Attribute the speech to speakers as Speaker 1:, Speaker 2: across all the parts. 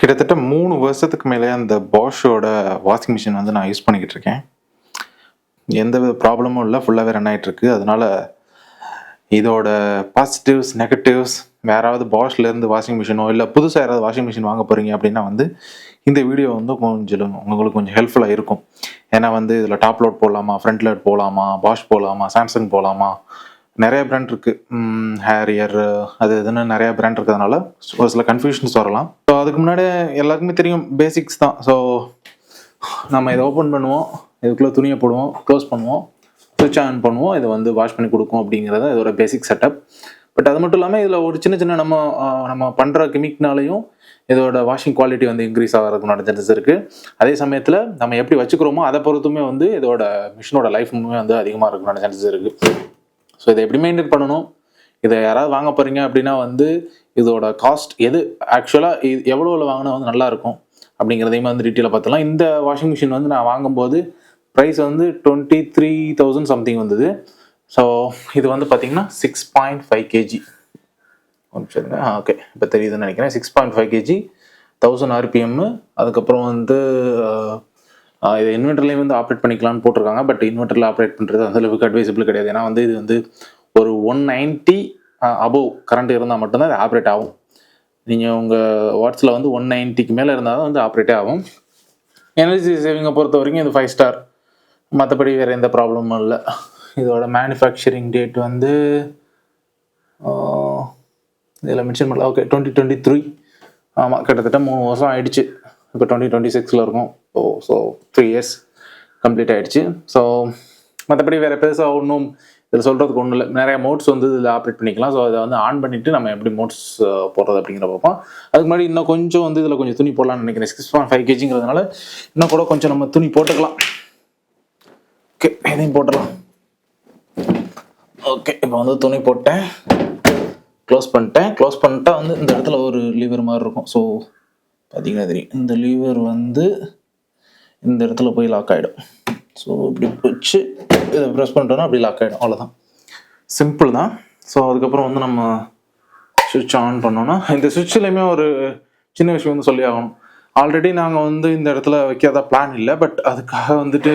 Speaker 1: கிட்டத்தட்ட மூணு வருஷத்துக்கு மேலே அந்த பாஷோட வாஷிங் மிஷின் வந்து நான் யூஸ் பண்ணிக்கிட்டு இருக்கேன். எந்த வித ப்ராப்ளமும் இல்லை ஃபுல்லாகவே ரன் ஆகிட்டு அதனால் இதோட பாசிட்டிவ்ஸ் நெகட்டிவ்ஸ் யாராவது பாஷ்லேருந்து வாஷிங் மிஷினோ இல்லை புதுசாக யாராவது வாஷிங் மிஷின் வாங்க போகிறீங்க அப்படின்னா வந்து இந்த வீடியோ வந்து கொஞ்சம் உங்களுக்கு கொஞ்சம் ஹெல்ப்ஃபுல்லாக இருக்கும். ஏன்னா வந்து இதில் டாப் லோட் போடலாமா ஃப்ரண்ட் லோட் போகலாமா பாஷ் போகலாமா சாம்சங் போகலாமா நிறைய பிராண்ட் இருக்குது ஹேரியர் அது இதுன்னு நிறைய பிராண்ட் இருக்கிறதுனால ஒரு சில கன்ஃபியூஷன்ஸ் வரலாம். ஸோ அதுக்கு முன்னாடி எல்லாருக்குமே தெரியும் பேசிக்ஸ் தான். ஸோ நம்ம இதை ஓப்பன் பண்ணுவோம் இதுக்குள்ளே துணியை போடுவோம் க்ளோஸ் பண்ணுவோம் சுவிட்ச் ஆன் பண்ணுவோம் இதை வந்து வாஷ் பண்ணி கொடுக்கும் அப்படிங்கிறது இதோட பேசிக் செட்டப் பட் அது மட்டும் இல்லாமல் இதில் ஒரு சின்ன சின்ன நம்ம நம்ம பண்ணுற கெமிக்னாலையும் இதோட வாஷிங் குவாலிட்டி வந்து இன்க்ரீஸ் ஆகிறதுக்கு சான்சஸ் இருக்குது அதே சமயத்தில் நம்ம எப்படி வச்சுக்கிறோமோ அதை பொறுத்துமே வந்து இதோட மிஷினோட லைஃப் வந்து அதிகமாக இருக்கிற சான்சஸ் இருக்குது ஸோ இதை எப்படி மெயின்டைன் பண்ணணும்? இதை யாராவது வாங்க போகிறீங்க அப்படின்னா வந்து இதோட காஸ்ட் எது? ஆக்சுவலாக இது எவ்வளோவில் வாங்கினா வந்து நல்லாயிருக்கும் அப்படிங்கிறதையும் வந்து டீட்டெயிலாக பார்த்துலாம் இந்த வாஷிங் மிஷின் வந்து நான் வாங்கும்போது ப்ரைஸ் வந்து டுவெண்ட்டி த்ரீ தௌசண்ட் சம்திங் வந்தது. ஸோ இது வந்து பார்த்தீங்கன்னா சிக்ஸ் பாயிண்ட் ஃபைவ் கேஜி கொஞ்சம் ஓகே இப்போ தெரியுதுன்னு நினைக்கிறேன். Six point five kg thousand RPM அதுக்கப்புறம் வந்து இது இன்வெர்டர்லேயும் வந்து ஆப்ரேட் பண்ணிக்கலாம்னு போட்டிருக்காங்க. பட் இன்வெர்டரில் ஆப்ரேட் பண்ணுறது அந்தளவுக்கு அட்வைசபிள் கிடையாது. ஏன்னா வந்து இது வந்து ஒரு ஒன் நைன்ட்டி அபோவ் கரண்ட் இருந்தால் மட்டும்தான் அது ஆப்ரேட் ஆகும். நீங்கள் உங்கள் வாட்ஸில் வந்து ஒன் நைன்ட்டிக்கு மேலே இருந்தால் தான் வந்து ஆப்ரேட்டே ஆகும். எனர்ஜி சேவிங்கை பொறுத்த வரைக்கும் இது ஃபைவ் ஸ்டார் மற்றபடி வேறு எந்த ப்ராப்ளமும் இல்லை. இதோட மேனுஃபேக்சரிங் டேட் வந்து இதில் மென்ஷன் பண்ணல. ஓகே டுவெண்ட்டி டுவெண்ட்டி த்ரீ ஆமாம் கிட்டத்தட்ட மூணு வருஷம் ஆயிடுச்சு. இப்போ டுவெண்ட்டி டுவெண்ட்டி சிக்ஸில் இருக்கும். Oh so three years complete ஆகிடுச்சு ஸோ மற்றபடி வேறு பெருசாக ஒன்றும் இதில் சொல்கிறதுக்கு ஒன்றும் இல்லை. நிறைய மோட்ஸ் வந்து இதில் ஆப்ரேட் பண்ணிக்கலாம். ஸோ அதை வந்து ஆன் பண்ணிவிட்டு நம்ம எப்படி மோட்ஸ் போடுறது அப்படிங்கிற பார்ப்போம். அதுக்கு முன்னாடி இன்னும் கொஞ்சம் வந்து இதில் கொஞ்சம் துணி போடலாம்னு நினைக்கிறேன். சிக்ஸ் பாயிண்ட் ஃபைவ் கேஜிங்கிறதுனால இன்னும் கூட கொஞ்சம் நம்ம துணி போட்டுக்கலாம். ஓகே இதையும் போட்டுடலாம். ஓகே இப்போ வந்து துணி போட்டேன். க்ளோஸ் பண்ணிட்டேன். க்ளோஸ் பண்ணிட்டா வந்து இந்த இடத்துல ஒரு லீவர் மாதிரி இருக்கும். ஸோ பார்த்தீங்கன்னா தெரியும். இந்த லீவர் வந்து இந்த இடத்துல போய் லாக் ஆகிடும் ஸோ இப்படி வச்சு இதை ப்ரெஸ் பண்ணிட்டோம்னா அப்படி லாக் ஆகிடும் அவ்வளோதான் சிம்பிள் தான். ஸோ அதுக்கப்புறம் வந்து நம்ம சுவிட்ச் ஆன் பண்ணோன்னா இந்த சுவிட்ச்லேயுமே ஒரு சின்ன விஷயம் வந்து சொல்லி ஆகணும். ஆல்ரெடி நாங்கள் வந்து இந்த இடத்துல வைக்காத பிளான் இல்லை. பட் அதுக்காக வந்துட்டு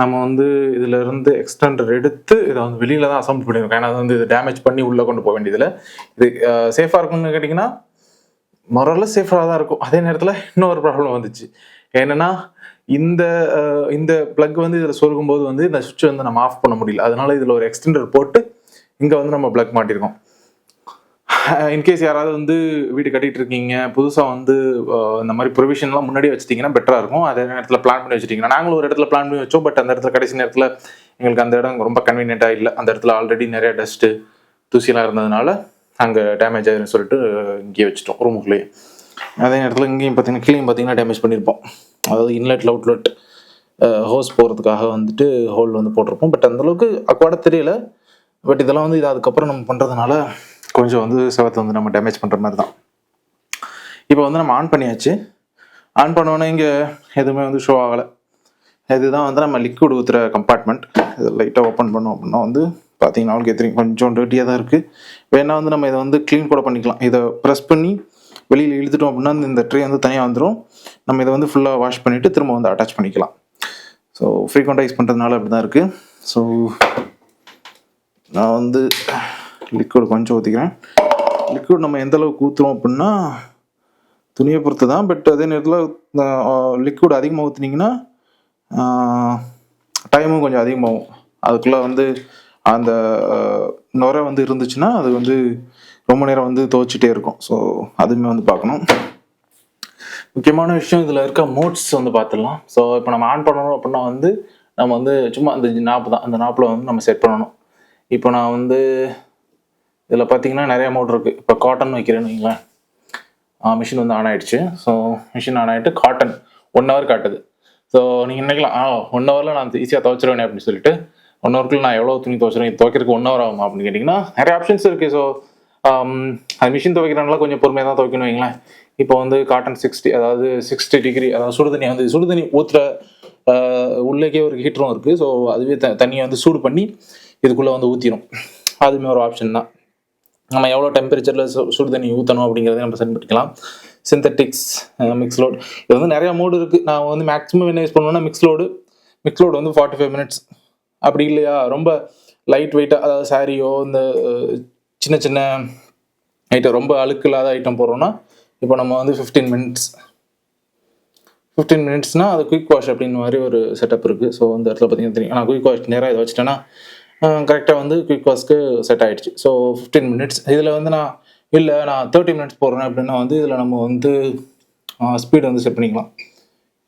Speaker 1: நம்ம வந்து இதில் இருந்து எக்ஸ்டெண்டர் எடுத்து இதை வந்து வெளியில் தான் அசம்பிள் பண்ணியிருக்கோம். ஏன்னா அது வந்து இது டேமேஜ் பண்ணி உள்ளே கொண்டு போக வேண்டியதில்லை. இது சேஃபாக இருக்கும்னு கேட்டிங்கன்னா மொரல சேஃபாக தான் இருக்கும். அதே நேரத்தில் இன்னொரு ப்ராப்ளம் வந்துச்சு. என்னென்னா இந்த இந்த பிளக் வந்து இதில் சொருகும் போது வந்து இந்த சுவிட்சை வந்து நம்ம ஆஃப் பண்ண முடியல. அதனால இதில் ஒரு எக்ஸ்டெண்டர் போட்டு இங்கே வந்து நம்ம பிளக் மாட்டியிருக்கோம் இன்கேஸ் யாராவது வந்து வீடு கட்டிகிட்டு இருக்கீங்க புதுசாக வந்து இந்த மாதிரி ப்ரொவிஷன்லாம் முன்னாடி வச்சிட்டிங்கன்னா பெட்டராக இருக்கும். அதே நேரத்தில் பிளான் பண்ணி வச்சிட்டிங்கன்னா நாங்களும் ஒரு இடத்துல பிளான் பண்ணி வச்சோம். பட் அந்த இடத்துல கடைசி நேரத்தில் எங்களுக்கு அந்த இடம் ரொம்ப கன்வீனியண்ட்டாக இல்லை. அந்த இடத்துல ஆல்ரெடி நிறைய டஸ்ட்டு தூசிலாம் இருந்ததுனால அங்கே டேமேஜ் ஆயிருன்னு சொல்லிட்டு இங்கேயே வச்சுட்டோம் ரூமுக்குள்ளேயே அதே நேரத்தில் இங்கேயும் பார்த்தீங்கன்னா கீழே பார்த்தீங்கன்னா டேமேஜ் பண்ணியிருப்போம் அதாவது இன்லெட் அவுட்லெட் ஹோஸ் போகிறதுக்காக வந்துட்டு ஹோல் வந்து போட்டிருப்போம். பட் அந்தளவுக்கு அக்வாட தெரியல. பட் இதெல்லாம் வந்து இது அதுக்கப்புறம் நம்ம பண்ணுறதுனால கொஞ்சம் வந்து செவத்தை வந்து நம்ம டேமேஜ் பண்ணுற மாதிரி தான். இப்போ வந்து நம்ம ஆன் பண்ணியாச்சு. ஆன் பண்ணோன்னே இங்கே எதுவுமே வந்து ஷோ ஆகலை. இதுதான் வந்து நம்ம லிக்விட் ஊற்றுற கம்பார்ட்மெண்ட் இது லைட்டாக ஓப்பன் பண்ணோம் அப்படின்னா வந்து பார்த்தீங்கன்னா அவளுக்கு எத்தனை கொஞ்சம் டேட்டியாக தான் இருக்குது வேணால் வந்து நம்ம இதை வந்து க்ளீன் கூட பண்ணிக்கலாம். இதை ப்ரெஸ் பண்ணி வெளியில் இழுத்துட்டோம் அப்படின்னா இந்த ட்ரே வந்து தனியாக வந்துடும் நம்ம இதை வந்து ஃபுல்லாக வாஷ் பண்ணிவிட்டு திரும்ப வந்து அட்டாச் பண்ணிக்கலாம். ஸோ ஃப்ரீக்வெண்ட்டாக யூஸ் பண்ணுறதுனால அப்படி தான் இருக்குது ஸோ நான் வந்து லிக்விட் கொஞ்சம் ஊற்றிக்கிறேன் லிக்விட் நம்ம எந்த அளவுக்கு ஊற்றுறோம் அப்படின்னா துணியை பொறுத்து தான் பட் அதே நேரத்தில் லிக்விட் அதிகமாக ஊற்றுனீங்கன்னா டைமும் கொஞ்சம் அதிகமாகும். அதுக்குள்ளே வந்து அந்த நுரை வந்து இருந்துச்சுன்னா அது வந்து ரொம்ப நேரம் வந்து துவைச்சிட்டே இருக்கும். ஸோ அதுவுமே வந்து பார்க்கணும். முக்கியமான விஷயம் இதில் இருக்க மோட்ஸ் வந்து பார்த்துடலாம். ஸோ இப்போ நம்ம ஆன் பண்ணணும் அப்படின்னா வந்து நம்ம வந்து சும்மா அந்த நாப்பு தான். அந்த நாப்பில் வந்து நம்ம செட் பண்ணணும். இப்போ நான் வந்து இதில் பார்த்தீங்கன்னா நிறைய மோட் இருக்குது இப்போ காட்டன் வைக்கிறேன்னு வைங்களேன். மிஷின் வந்து ஆன் ஆகிடுச்சு ஸோ மிஷின் ஆன் ஆகிட்டு காட்டன் ஒன் ஹவர் காட்டுது. ஸோ நீங்கள் நினைக்கலாம் ஆ ஒன் ஹவரில் நான் ஈஸியாக துவைச்சிருவேனே அப்படின்னு சொல்லிட்டு ஒன் ஹவருக்குள்ள நான் எவ்வளோ துணி துவைச்சிருவேன்? துவைக்கிறதுக்கு ஒன் ஹவர் ஆகுமா அப்படின்னு கேட்டிங்கன்னா நிறைய ஆப்ஷன்ஸ் இருக்குது ஸோ அது மிஷின் துவைக்கிறனால கொஞ்சம் பொறுமையாக தான் துவைக்கணும் வைங்களேன். இப்போ வந்து காட்டன் சிக்ஸ்டி அதாவது சிக்ஸ்டி டிகிரி அதாவது சுடு தண்ணி வந்து சுடு தண்ணி ஊற்றுற உள்ளேக்கே ஒரு ஹீட்டரும் இருக்குது ஸோ அதுவே த தண்ணியை வந்து சூடு பண்ணி இதுக்குள்ளே வந்து ஊற்றிடும் அதுவுமே ஒரு ஆப்ஷன் தான். நம்ம எவ்வளோ டெம்பரேச்சரில் சுடு தண்ணி ஊற்றணும் அப்படிங்கிறத நம்ம சென்ட் பண்ணிக்கலாம். சிந்தட்டிக்ஸ் மிக்ஸ் லோடு இது வந்து நிறையா மோடு இருக்குது நான் வந்து மேக்ஸிமம் என்ன யூஸ் பண்ணுவேன்னா மிக்ஸ் லோடு மிக்ஸ் லோடு வந்து ஃபார்ட்டி ஃபைவ் மினிட்ஸ் அப்படி இல்லையா? ரொம்ப லைட் வெயிட்டாக அதாவது சாரியோ இந்த சின்ன சின்ன ஐட்டம் ரொம்ப அழுக்கு இல்லாத ஐட்டம் போடுறோம்னா இப்போ நம்ம வந்து ஃபிஃப்டீன் மினிட்ஸ் ஃபிஃப்டீன் மினிட்ஸ்னால் அது குயிக் வாஷ் அப்படின்னு மாதிரி ஒரு செட்டப் இருக்குது ஸோ இந்த இடத்துல பார்த்தீங்கன்னா தெரியும். ஆனால் குயிக் வாஷ் நேராக இதை வச்சுட்டேன்னா கரெக்டாக வந்து குயிக் வாஷ்க்கு செட் ஆயிடுச்சு. ஸோ ஃபிஃப்டீன் மினிட்ஸ் இதில் வந்து நான் இல்லை நான் தேர்ட்டி மினிட்ஸ் போடுறேன் அப்படின்னா வந்து இதில் நம்ம வந்து ஸ்பீடு வந்து செட் பண்ணிக்கலாம்.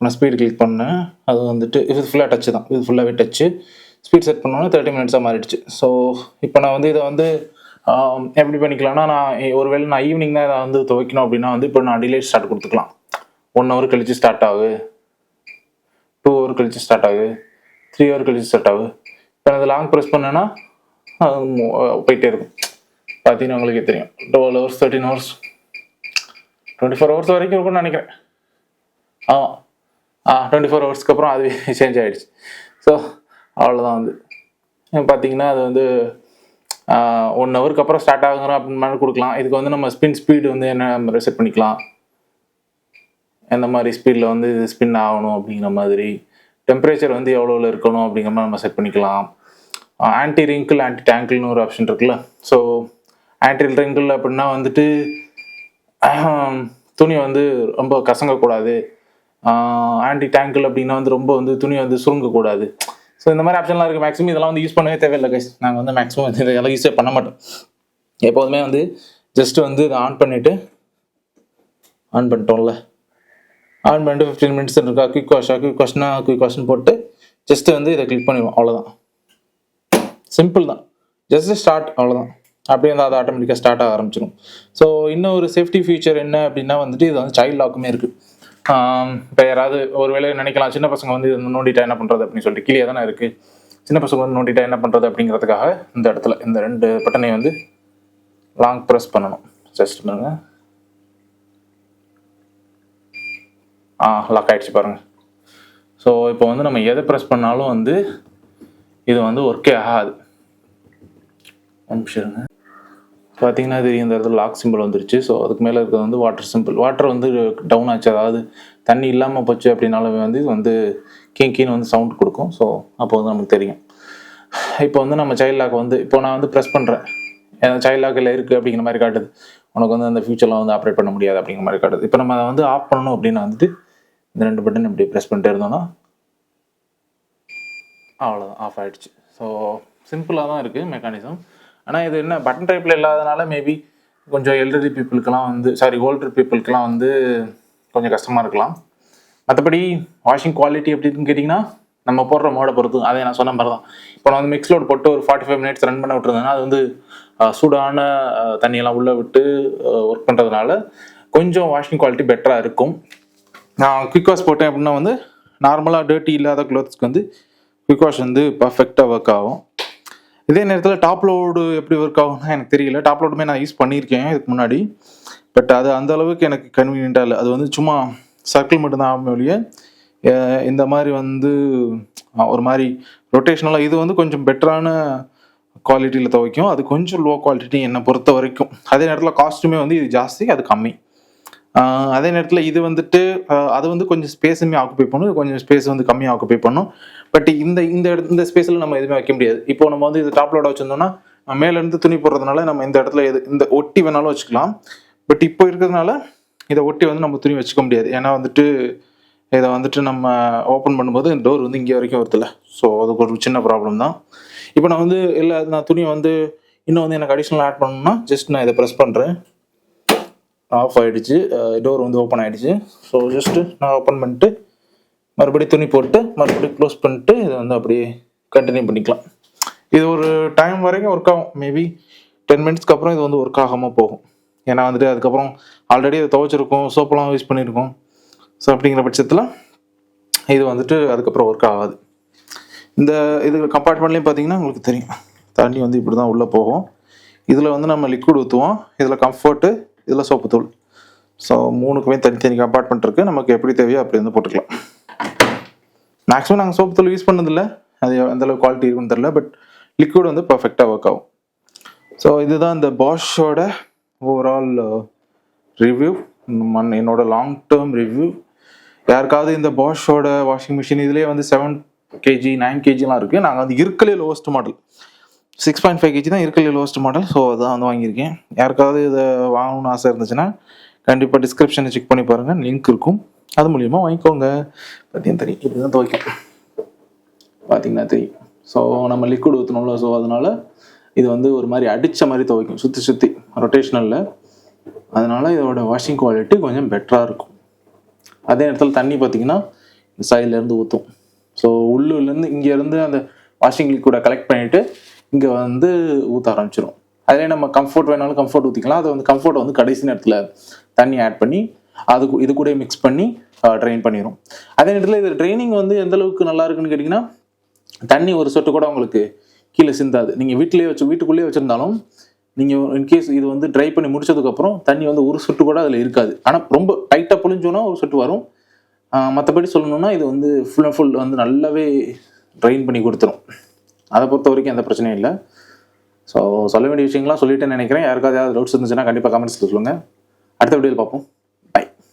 Speaker 1: நான் ஸ்பீடு கிளிக் பண்ணேன். அது வந்துட்டு இது ஃபுல்லாக டச்சு தான். இது ஃபுல்லாகவே டச்சு ஸ்பீட் செட் பண்ணோன்னா தேர்ட்டி மினிட்ஸாக மாறிடுச்சு. ஸோ இப்போ நான் வந்து இதை வந்து எப்படி பண்ணிக்கலாம்னா நான் ஒருவேளை நான் ஈவினிங் தான் இதை வந்து துவைக்கணும் அப்படின்னா வந்து இப்போ நான் டிலே ஸ்டார்ட் கொடுத்துக்கலாம். ஒன் ஹவர் கழிச்சு ஸ்டார்ட் ஆகு. டூ ஹவர் கழிச்சு ஸ்டார்ட் ஆகு. த்ரீ ஹவர் கழிச்சு ஸ்டார்ட் ஆகு. இப்போ நான் லாங் ப்ரெஸ் பண்ணேன்னா அது போயிட்டே இருக்கும். பார்த்தீங்கன்னா உங்களுக்கே தெரியும். Twelve hours thirteen hours twenty four hours வரைக்கும் இருக்கும்னு நினைக்கிறேன். ஆமாம் ஆ டுவெண்ட்டி ஃபோர் ஹவர்ஸ்க்கு அப்புறம் அது சேஞ்ச் ஆகிடுச்சு ஸோ அவ்வளோதான் வந்து. பார்த்தீங்கன்னா அது வந்து ஒன் ஹவருக்கு அப்புறம் ஸ்டார்ட் ஆகுறோம் அப்படின்னு மாதிரி கொடுக்கலாம். இதுக்கு வந்து நம்ம ஸ்பின் ஸ்பீடு வந்து என்ன நம்ம செட் பண்ணிக்கலாம். எந்த மாதிரி ஸ்பீடில் வந்து இது ஸ்பின் ஆகணும் அப்படிங்கிற மாதிரி. டெம்பரேச்சர் வந்து எவ்வளோவில் இருக்கணும் அப்படிங்கிற மாதிரி நம்ம செட் பண்ணிக்கலாம். ஆன்டி ரிங்கிள் ஆன்டி டேங்கிள்னு ஒரு ஆப்ஷன் இருக்குல்ல. ஸோ ஆன்டி ரிங்கிள் அப்படின்னா வந்துட்டு துணி வந்து ரொம்ப கசங்கக்கூடாது. ஆன்டி டேங்கிள் அப்படின்னா வந்து ரொம்ப வந்து துணி வந்து சுருங்கக்கூடாது. ஸோ இந்த மாதிரி ஆப்ஷன்லாம் இருக்குது மேக்ஸிமம் இதெல்லாம் வந்து யூஸ் பண்ணவே தேவையில்லை கைஸ் நாங்கள் வந்து மேக்ஸிமம் இதெல்லாம் யூஸே பண்ண மாட்டோம். எப்போதுமே வந்து ஜஸ்ட் வந்து இதை ஆன் பண்ணிவிட்டு ஆன் பண்ணிட்டோம்ல. ஆன் பண்ணிட்டு ஃபிஃப்டீன் மினிட்ஸ் இருக்கா? குயிக் வாஷா குயிக் வாஷ்னா குயிக் வாஷ்னு போட்டு ஜஸ்ட் வந்து இதை கிளிக் பண்ணிடுவோம். அவ்வளோதான் சிம்பிள் தான். ஜஸ்ட் ஸ்டார்ட் அவ்வளோதான் அப்படியே வந்து அது ஆட்டோமேட்டிக்காக ஸ்டார்ட் ஆக ஆரம்பிச்சிடும் ஸோ இன்னும் ஒரு சேஃப்டி ஃபீச்சர் என்ன அப்படின்னா வந்துட்டு இது வந்து சைல்ட் லாக்குமே இருக்குது இப்போ யாராவது ஒரு வேலை நினைக்கலாம் சின்ன பசங்க வந்து நோண்டிட்டா என்ன பண்ணுறது அப்படின்னு சொல்லிட்டு கீழே தானே இருக்குது சின்ன பசங்க வந்து நோண்டிட்டா என்ன பண்ணுறது அப்படிங்கிறதுக்காக இந்த இடத்துல இந்த ரெண்டு பட்டனை வந்து லாங் ப்ரெஸ் பண்ணணும். ஜஸ்ட் பண்ணுங்க ஆ லாக் ஆயிடுச்சு பாருங்கள் ஸோ இப்போ வந்து நம்ம எதை ப்ரெஸ் பண்ணாலும் வந்து இது வந்து ஒர்க்கே ஆகாது. நிமிஷம் பார்த்தீங்கன்னா தெரியும் இந்த இடத்துல லாக் சிம்பிள் வந்துருச்சு. ஸோ அதுக்கு மேலே இருக்கிறது வந்து வாட்டர் சிம்பிள் வாட்டர் வந்து டவுன் ஆச்சு. அதாவது தண்ணி இல்லாமல் போச்சு அப்படின்னாலுமே வந்து இது வந்து கீ வந்து சவுண்ட் கொடுக்கும். ஸோ அப்போ வந்து நமக்கு தெரியும். இப்போ வந்து நம்ம சைல்ட் லாக் வந்து இப்போ நான் வந்து ப்ரெஸ் பண்ணுறேன் ஏன்னா சைல்ட் லாக்கில் இருக்குது அப்படிங்கிற மாதிரி காட்டுது. உனக்கு வந்து அந்த ஃபியூச்சரில் வந்து ஆப்ரேட் பண்ண முடியாது அப்படிங்கிற மாதிரி காட்டுது. இப்போ நம்ம அதை வந்து ஆஃப் பண்ணணும் அப்படின்னா வந்துட்டு இந்த ரெண்டு பட்டன் இப்படி ப்ரெஸ் பண்ணிட்டே இருந்தோம்னா அவ்வளோதான் ஆஃப் ஆகிடுச்சு ஸோ சிம்பிளாக தான் இருக்குது மெக்கானிசம் ஆனால் இது என்ன பட்டன் டைப்பில் இல்லாதனால மேபி கொஞ்சம் எல்டர்லி பீப்புளுக்கெல்லாம் வந்து சாரி ஓல்டர் பீப்புளுக்கெல்லாம் வந்து கொஞ்சம் கஷ்டமாக இருக்கலாம். மற்றபடி வாஷிங் குவாலிட்டி எப்படின்னு கேட்டிங்கன்னா நம்ம போடுற மோடை பொறுத்து அதை நான் சொன்ன மாதிரி தான் இப்போ நான் வந்து மிக்ஸ் லோட் போட்டு ஒரு ஃபார்ட்டி ஃபைவ் மினிட்ஸ் ரன் பண்ண விட்டுருந்தேன்னா அது வந்து சூடான தண்ணியெல்லாம் உள்ளே விட்டு ஒர்க் பண்ணுறதுனால கொஞ்சம் வாஷிங் குவாலிட்டி பெட்டராக இருக்கும். நான் குயிக் வாஷ் போட்டேன் அப்படின்னா வந்து நார்மலாக டர்ட்டி இல்லாத க்ளோத்ஸ்க்கு வந்து குயிக் வாஷ் வந்து பர்ஃபெக்டாக ஒர்க் ஆகும். இதே நேரத்தில் டாப் லோடு எப்படி ஒர்க் ஆகும்னா எனக்கு தெரியல. டாப் லோடுமே நான் யூஸ் பண்ணியிருக்கேன் இதுக்கு முன்னாடி. பட் அது அந்த அளவுக்கு எனக்கு கன்வீனியண்ட்டாக இல்லை. அது வந்து சும்மா சர்க்கிள் மட்டும்தான் ஆகும் ஒழிய இந்த மாதிரி வந்து ஒரு மாதிரி ரொட்டேஷனலாக இது வந்து கொஞ்சம் பெட்டரான குவாலிட்டியில் துவைக்கும். அது கொஞ்சம் லோ குவாலிட்டி என்னை பொறுத்த வரைக்கும். அதே நேரத்தில் காஸ்ட்டுமே வந்து இது ஜாஸ்தி அது கம்மி. அதே நேரத்தில் இது வந்துட்டு அது வந்து கொஞ்சம் ஸ்பேஸுமே ஆக்குப்பை பண்ணும் கொஞ்சம் ஸ்பேஸ் வந்து கம்மியாக ஆக்குப்பை பண்ணும். பட் இந்த இந்த இடத்து இந்த ஸ்பேஸில் நம்ம எதுவுமே வைக்க முடியாது. இப்போ நம்ம வந்து இது டாப் லோட வச்சுருந்தோம்னா மேலேருந்து துணி போடுறதுனால நம்ம இந்த இடத்துல எது இந்த ஒட்டி வேணாலும் வச்சுக்கலாம். பட் இப்போ இருக்கிறதுனால இதை ஒட்டி வந்து நம்ம துணி வச்சுக்க முடியாது. ஏன்னா வந்துட்டு இதை வந்துட்டு நம்ம ஓப்பன் பண்ணும்போது டோர் வந்து இங்கே வரைக்கும் வருதுல்ல. ஸோ அதுக்கு ஒரு சின்ன ப்ராப்ளம் தான். இப்போ நான் வந்து இல்லை நான் துணியை வந்து இன்னும் வந்து எனக்கு அடிஷ்னல் ஆட் பண்ணணும்னா ஜஸ்ட் நான் இதை ப்ரெஸ் பண்ணுறேன் ஆஃப் ஆகிடுச்சு டோர் வந்து ஓப்பன் ஆகிடுச்சு ஸோ ஜஸ்ட்டு நான் ஓப்பன் பண்ணிட்டு மறுபடியும் துணி போட்டு மறுபடியும் க்ளோஸ் பண்ணிட்டு இதை வந்து அப்படியே கண்டினியூ பண்ணிக்கலாம். இது ஒரு டைம் வரைக்கும் ஒர்க் ஆகும். மேபி டென் மினிட்ஸ்க்கு அப்புறம் இது வந்து ஒர்க் ஆகாமல் போகும். ஏன்னா வந்துட்டு அதுக்கப்புறம் ஆல்ரெடி அதை துவைச்சிருக்கோம் சோப்பெல்லாம் யூஸ் பண்ணியிருக்கோம். ஸோ அப்படிங்கிற பட்சத்தில் இது வந்துட்டு அதுக்கப்புறம் ஒர்க் ஆகாது. இந்த இது கம்பார்ட்மெண்ட்லேயும் பார்த்தீங்கன்னா உங்களுக்கு தெரியும். தண்ணி வந்து இப்படி தான் உள்ளே போகும். இதில் வந்து நம்ம லிக்விட் ஊற்றுவோம் இதில் கம்ஃபர்ட்டு இதில் சோப்பு தூள். ஸோ மூணுக்குமே தனித்தனி கம்பார்ட்மெண்ட் இருக்குது நமக்கு எப்படி தேவையோ அப்படி வந்து போட்டுக்கலாம். மேக்ஸிமம் நாங்கள் சோப்பு தூள் யூஸ் பண்ணதில்லை. அது எந்த குவாலிட்டி இருக்குன்னு தெரில பட் லிக்விட் வந்து பர்ஃபெக்டாக ஒர்க் ஆகும். ஸோ இதுதான் இந்த பாஷோட ஓவரால் ரிவ்யூ மண் என்னோட லாங் டேர்ம் ரிவ்யூ யாருக்காவது இந்த பாஷோட வாஷிங் மிஷின் இதுலேயே வந்து செவன் கேஜி நைன் கேஜிலாம் இருக்குது நாங்கள் வந்து இருக்கலே lowest model six point five kg தான் இருக்கலே லோவஸ்ட் மாடல் ஸோ அதான் வந்து வாங்கியிருக்கேன். யாருக்காவது இதை வாங்கணும்னு ஆசை இருந்துச்சுன்னா கண்டிப்பாக டிஸ்கிரிப்ஷனை செக் பண்ணி பாருங்கள் லிங்க் இருக்கும். அது மூலியமாக வாங்கிக்கோங்க. பார்த்தீங்கன்னா தெரியும். இப்படி தான் துவைக்கும். பார்த்தீங்கன்னா தெரியும். ஸோ நம்ம லிக்விட் ஊற்றணும்ல ஸோ அதனால் இது வந்து ஒரு மாதிரி அடித்த மாதிரி துவைக்கும். சுற்றி சுற்றி ரொட்டேஷனலில் அதனால் இதோட வாஷிங் குவாலிட்டி கொஞ்சம் பெட்டராக இருக்கும். அதே நேரத்தில் தண்ணி பார்த்தீங்கன்னா இந்த சைட்லேருந்து ஊற்றும் ஸோ உள்ளூர்லேருந்து இங்கேருந்து அந்த வாஷிங் லிக்விடை கலெக்ட் பண்ணிவிட்டு இங்கே வந்து ஊற்ற ஆரம்பிச்சிடும் அதிலே நம்ம கம்ஃபர்ட் வேணாலும் கம்ஃபர்ட் ஊற்றிக்கலாம் அதை வந்து கம்ஃபர்ட் வந்து கடைசி நேரத்தில் தண்ணி ஆட் பண்ணி அது இது கூட மிக்ஸ் பண்ணி ட்ரெயின் பண்ணிடும் அதே நேரத்தில் இது ட்ரைனிங் வந்து எந்த அளவுக்கு நல்லா இருக்குன்னு கேட்டிங்கன்னா தண்ணி ஒரு சொட்டு கூட உங்களுக்கு கீழே சிந்தாது. நீங்கள் வீட்டிலேயே வச்சு வீட்டுக்குள்ளேயே வச்சுருந்தாலும் நீங்கள் இன்கேஸ் இது வந்து ட்ரை பண்ணி முடிச்சதுக்கப்புறம் தண்ணி வந்து ஒரு சொட்டு கூட அதில் இருக்காது. ஆனால் ரொம்ப டைட்டாக புழிஞ்சோன்னா ஒரு சொட்டு வரும். மற்றபடி சொல்லணும்னா இது வந்து ஃபுல் அண்ட் ஃபுல் வந்து நல்லாவே ட்ரைன் பண்ணி கொடுத்துரும். அதை பொறுத்த வரைக்கும் எந்த பிரச்சனையும் இல்லை. ஸோ சொல்ல வேண்டிய விஷயங்கள்லாம் சொல்லிட்டேன்னு நினைக்கிறேன். யாருக்காவது ஏதாவது டவுட்ஸ் இருந்துச்சுன்னா கண்டிப்பாக கமெண்ட்ஸில் சொல்லுங்கள் அடுத்த வீடியோவில் பார்ப்போம்.